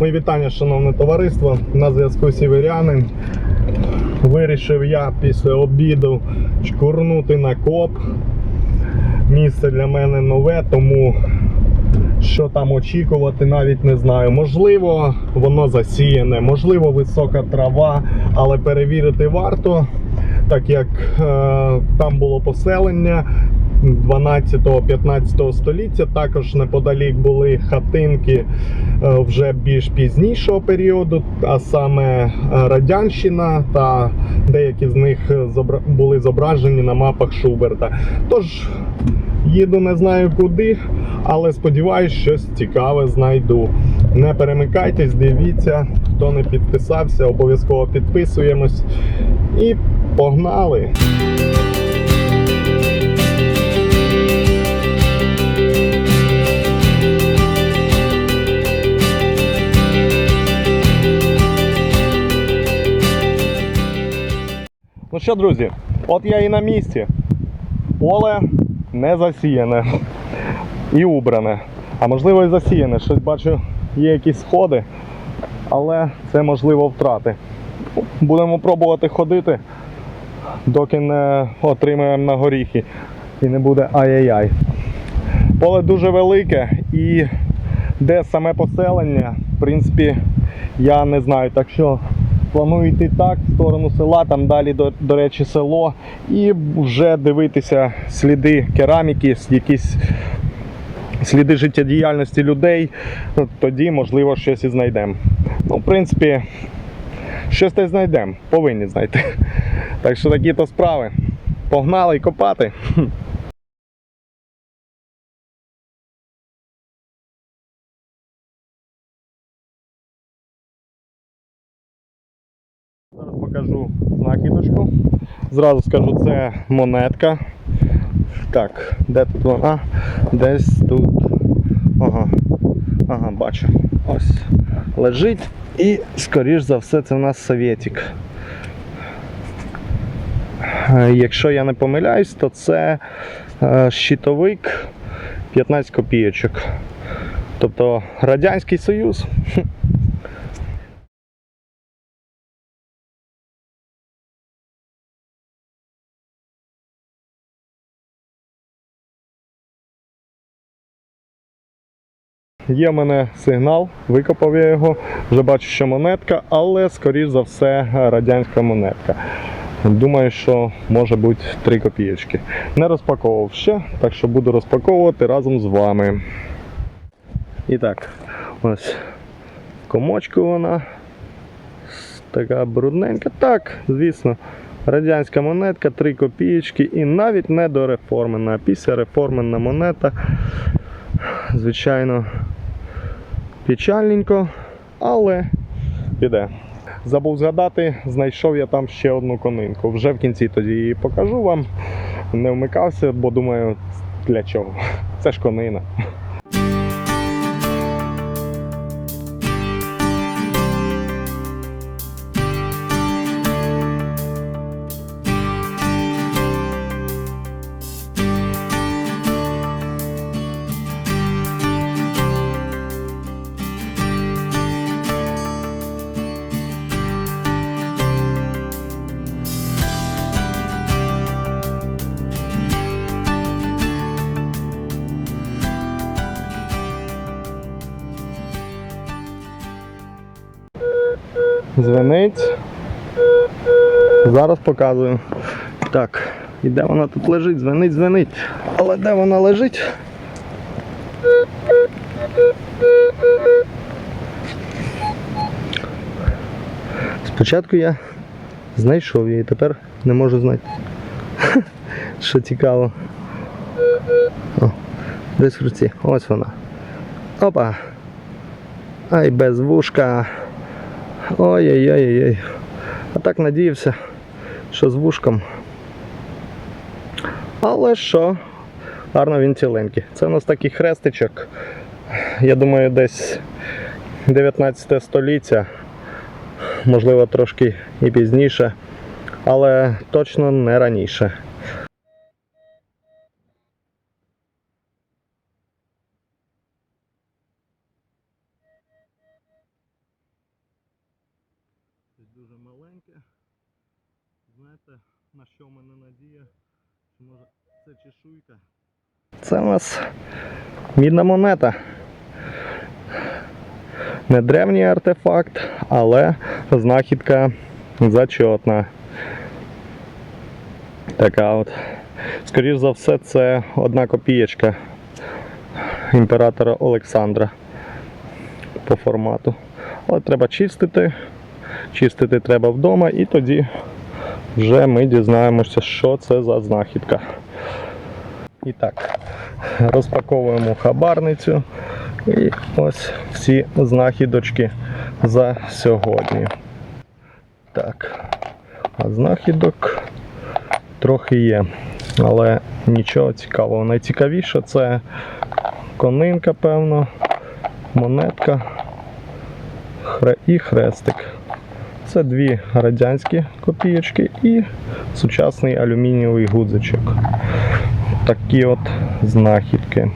Мої вітання, шановне товариство. На зв'язку Сіверянин. Вирішив я після обіду чкурнути на коп. Місце для мене нове, тому що там очікувати, навіть не знаю. Можливо, воно засіяне, можливо, висока трава, але перевірити варто, так як е, там було поселення 12-15 століття. Також неподалік були хатинки е, вже більш пізнішого періоду, а саме е, Радянщина та деякі з них були зображені на мапах Шуберта. Тож їду не знаю куди, але сподіваюся, щось цікаве знайду. Не перемикайтесь, дивіться, хто не підписався, обов'язково підписуємось. І погнали! Що, друзі, от я і на місці. Поле не засіяне і убране. А можливо і засіяне. Щось бачу, є якісь сходи, але це можливо втрати. Будемо пробувати ходити, доки не отримаємо на горіхи і не буде ай-яй-яй. Поле дуже велике і де саме поселення, в принципі, я не знаю. Так що планую йти так, в сторону села, там далі, до, до речі, село, і вже дивитися сліди кераміки, якісь сліди життєдіяльності людей. Ну, Тоді, можливо, щось і знайдемо. Ну, в принципі, щось та знайдемо, повинні знайти. Так що такі то справи. Погнали копати. Зараз покажу знахідочку. Зразу скажу, це монетка. Так, де тут вона? Десь тут. Ага. Ага, бачу. Ось. Лежить. І, скоріш за все, це в нас совєтик. Е, Якщо я не помиляюсь, то це е, щитовик 15 копійочок. Тобто Радянський Союз. Є в мене сигнал, викопав я його, вже бачу, що монетка, але скоріш за все радянська монетка. Думаю, що може бути 3 копійочки. Не розпаковував ще, так що буду розпаковувати разом з вами. І так, ось комочка вона. Така брудненька. Так, звісно, радянська монетка, 3 копійочки і навіть не дореформена, після реформена монета звичайно, печальненько, але піде. Забув згадати, знайшов я там ще одну конинку. Вже в кінці тоді її покажу вам. Не вмикався, бо думаю, для чого? Це ж конина. Дзвенить. Зараз показую. Так, і де вона тут лежить? Дзвенить, дзвенить. Але де вона лежить? Спочатку я знайшов її, тепер не можу знайти. Що цікаво. О, десь в руці. Ось вона. Опа. Ай, без вушка. Ой-ой-ой-ой. А так надіявся, що з вушком. Але що? Гарно він ціленький. Це у нас такий хрестичок. Я думаю, десь 19 століття. Можливо, трошки і пізніше, але точно не раніше. Дуже маленьке. Знаєте, на що в мене надія? Що може це чешуйка? Це у нас мідна монета. Не древній артефакт, але знахідка зачетна. Така от. Скоріш за все, це одна копієчка імператора Олександра по формату. Але треба чистити. Чистити треба вдома і тоді вже ми дізнаємося, що це за знахідка. І так, розпаковуємо хабарницю. І ось всі знахідочки за сьогодні. Так, а знахідок трохи є, але нічого цікавого. Найцікавіше це конинка, певно, монетка і хрестик. Це дві радянські копієчки і сучасний алюмінієвий гудзичок. Такі от знахідки.